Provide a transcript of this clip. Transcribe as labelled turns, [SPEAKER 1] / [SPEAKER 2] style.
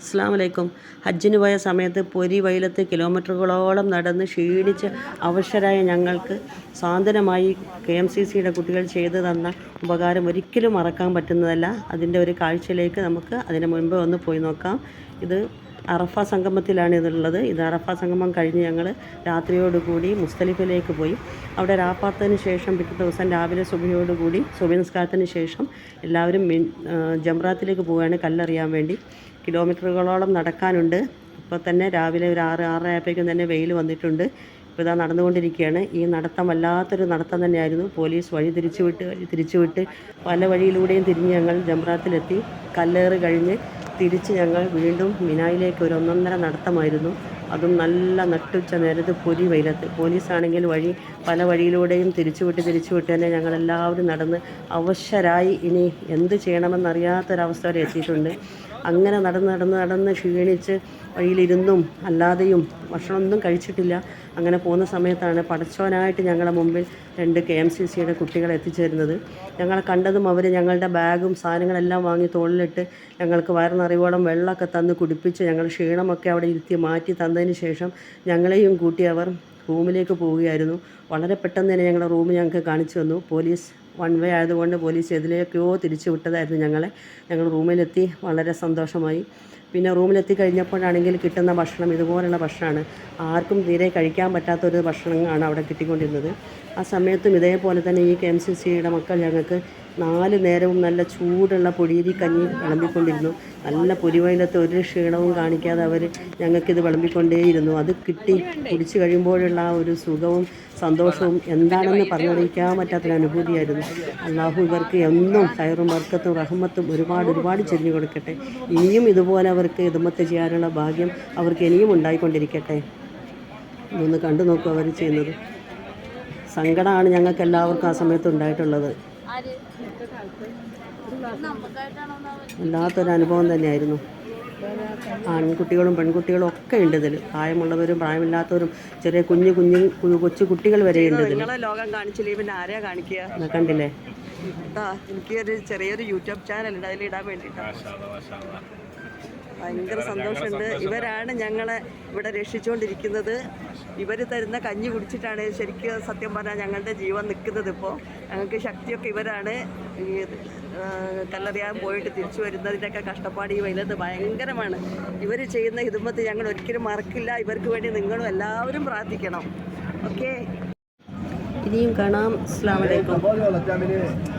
[SPEAKER 1] അസ്സാം വലൈക്കും ഹജ്ജിന് പോയ സമയത്ത് പൊരി വൈലത്ത് കിലോമീറ്ററുകളോളം നടന്ന് ക്ഷീണിച്ച് അവശരായ ഞങ്ങൾക്ക് സാന്ത്വനമായി കെ എം സി സിയുടെ കുട്ടികൾ ചെയ്തു തന്ന ഉപകാരം ഒരിക്കലും മറക്കാൻ പറ്റുന്നതല്ല. അതിന്റെ ഒരു കാഴ്ചയിലേക്ക് നമുക്ക് അതിന് മുൻപ് ഒന്ന് പോയി നോക്കാം. ഇത് അറഫ സംഗമത്തിലാണ് ഇതുള്ളത്. ഇത് അറഫ സംഗമം കഴിഞ്ഞ് ഞങ്ങൾ രാത്രിയോടുകൂടി മുസ്തലിഫിലേക്ക് പോയി. അവിടെ രാപ്പാത്തതിന് ശേഷം പിറ്റേ ദിവസം രാവിലെ സുബിയോടുകൂടി സുബി നിസ്കാരത്തിന് ശേഷം എല്ലാവരും ജംറാത്തിലേക്ക് പോവുകയാണ് കല്ലറിയാൻ വേണ്ടി. കിലോമീറ്ററുകളോളം നടക്കാനുണ്ട്. ഇപ്പോൾ തന്നെ രാവിലെ ഒരു ആറ് ആറര ആയപ്പോഴേക്കും തന്നെ വെയിൽ വന്നിട്ടുണ്ട്. ഇപ്പോൾ ഇതാ നടന്നുകൊണ്ടിരിക്കുകയാണ്. ഈ നടത്തം വല്ലാത്തൊരു നടത്തം തന്നെയായിരുന്നു. പോലീസ് വഴി തിരിച്ചുവിട്ട് വഴി തിരിച്ചുവിട്ട് പല വഴിയിലൂടെയും തിരിഞ്ഞ് ഞങ്ങൾ ജംറാത്തിലെത്തി. കല്ലേറ് കഴിഞ്ഞ് തിരിച്ച് ഞങ്ങൾ വീണ്ടും മിനായിലേക്ക് ഒരു ഒന്നൊന്നര നടത്തമായിരുന്നു. അതും നല്ല നട്ടുച്ച നേരത്ത് പൊരി വെയിലത്ത്. പോലീസാണെങ്കിൽ വഴി പല വഴിയിലൂടെയും തിരിച്ചുവിട്ട് തിരിച്ചുവിട്ട് തന്നെ ഞങ്ങളെല്ലാവരും നടന്ന് അവശരായി ഇനി എന്ത് ചെയ്യണമെന്നറിയാത്തൊരവസ്ഥ വരെ എത്തിയിട്ടുണ്ട്. അങ്ങനെ നടന്ന് നടന്ന് നടന്ന് ക്ഷീണിച്ച് വഴിയിലിരുന്നും അല്ലാതെയും ഭക്ഷണമൊന്നും കഴിച്ചിട്ടില്ല. അങ്ങനെ പോകുന്ന സമയത്താണ് പടച്ചോനായിട്ട് ഞങ്ങളുടെ മുമ്പിൽ രണ്ട് കെ എം സി സിയുടെ കുട്ടികൾ എത്തിച്ചേരുന്നത്. ഞങ്ങളെ കണ്ടതും അവർ ഞങ്ങളുടെ ബാഗും സാധനങ്ങളെല്ലാം വാങ്ങി തോളിലിട്ട് ഞങ്ങൾക്ക് വയറിനറിവോളം വെള്ളമൊക്കെ തന്ന് കുടിപ്പിച്ച് ഞങ്ങൾ ക്ഷീണമൊക്കെ അവിടെ ഇരുത്തി മാറ്റി തന്നതിന് ശേഷം ഞങ്ങളെയും കൂട്ടി അവർ റൂമിലേക്ക് പോവുകയായിരുന്നു. വളരെ പെട്ടെന്ന് തന്നെ ഞങ്ങളുടെ റൂം ഞങ്ങൾക്ക് കാണിച്ചു തന്നു. പോലീസ് വൺ വേ ആയതുകൊണ്ട് പോലീസ് എതിലേക്കോ തിരിച്ചു വിട്ടതായിരുന്നു ഞങ്ങളെ. ഞങ്ങൾ റൂമിലെത്തി വളരെ സന്തോഷമായി. പിന്നെ റൂമിലെത്തി കഴിഞ്ഞപ്പോഴാണെങ്കിൽ കിട്ടുന്ന ഭക്ഷണം ഇതുപോലുള്ള ഭക്ഷണമാണ്. ആർക്കും തീരെ കഴിക്കാൻ പറ്റാത്തൊരു ഭക്ഷണമാണ് അവിടെ കിട്ടിക്കൊണ്ടിരുന്നത്. ആ സമയത്തും ഇതേപോലെ തന്നെ ഈ കെ എം സി സിയുടെ മക്കൾ ഞങ്ങൾക്ക് നാല് നേരവും നല്ല ചൂടുള്ള പൊടിയരി കഞ്ഞി വിളമ്പിക്കൊണ്ടിരുന്നു. നല്ല പുലിവൈനത്തെ ഒരു ക്ഷീണവും കാണിക്കാതെ അവർ ഞങ്ങൾക്കിത് വിളമ്പിക്കൊണ്ടേയിരുന്നു. അത് കിട്ടി. കുടിച്ചു കഴിയുമ്പോഴുള്ള ആ ഒരു സുഖവും സന്തോഷവും എന്താണെന്ന് പറഞ്ഞറിയിക്കാൻ പറ്റാത്തൊരു അനുഭൂതിയായിരുന്നു അള്ളാഹു ഇവർക്ക് എന്നും ഹൈറും വർക്കത്തും റഹ്മത്തും ഒരുപാട് ഒരുപാട് ചെരിഞ്ഞു കൊടുക്കട്ടെ. ഇനിയും ഇതുപോലെ അവർക്ക് ഇതുമത്ത് ചെയ്യാനുള്ള ഭാഗ്യം അവർക്ക് ഇനിയും ഉണ്ടായിക്കൊണ്ടിരിക്കട്ടെ. ഇതൊന്ന് കണ്ടു നോക്കും അവർ ചെയ്യുന്നത്. സങ്കടമാണ് ഞങ്ങൾക്ക് എല്ലാവർക്കും ആ സമയത്ത് ഉണ്ടായിട്ടുള്ളത്. വല്ലാത്തൊരു അനുഭവം തന്നെയായിരുന്നു. ആൺകുട്ടികളും പെൺകുട്ടികളും ഒക്കെ ഉണ്ട് ഇതിൽ പ്രായമുള്ളവരും പ്രായമില്ലാത്തവരും ചെറിയ കുഞ്ഞു കുഞ്ഞു കൊച്ചു കുട്ടികൾ വരെ ഉണ്ട് ഇതിൽ ലോകം കണ്ടില്ലേ എനിക്ക് ഒരു ചെറിയൊരു യൂട്യൂബ് ചാനൽ ഉണ്ട് അതിൽ ഇടാൻ വേണ്ടിയിട്ടാണ് ഭയങ്കര സന്തോഷമുണ്ട്. ഇവരാണ് ഞങ്ങളെ ഇവിടെ രക്ഷിച്ചുകൊണ്ടിരിക്കുന്നത്. ഇവർ തരുന്ന കഞ്ഞി കുടിച്ചിട്ടാണ് ശരിക്കും സത്യം പറഞ്ഞാൽ ഞങ്ങളുടെ ജീവൻ നിൽക്കുന്നത് ഇപ്പോൾ ഞങ്ങൾക്ക് ശക്തിയൊക്കെ ഇവരാണ്. ഈ കല്ലറിയാൻ പോയിട്ട് തിരിച്ചു വരുന്നതിന്റെയൊക്കെ കഷ്ടപ്പാട് ഈ വലുത് ഭയങ്കരമാണ്. ഇവർ ചെയ്യുന്ന ഹിതുമത്ത് ഞങ്ങൾ ഒരിക്കലും മറക്കില്ല. ഇവർക്ക് വേണ്ടി നിങ്ങളും എല്ലാവരും പ്രാർത്ഥിക്കണം. ഓക്കെ? ഇനിയും കാണാം. അസ്സാം വലൈക്കും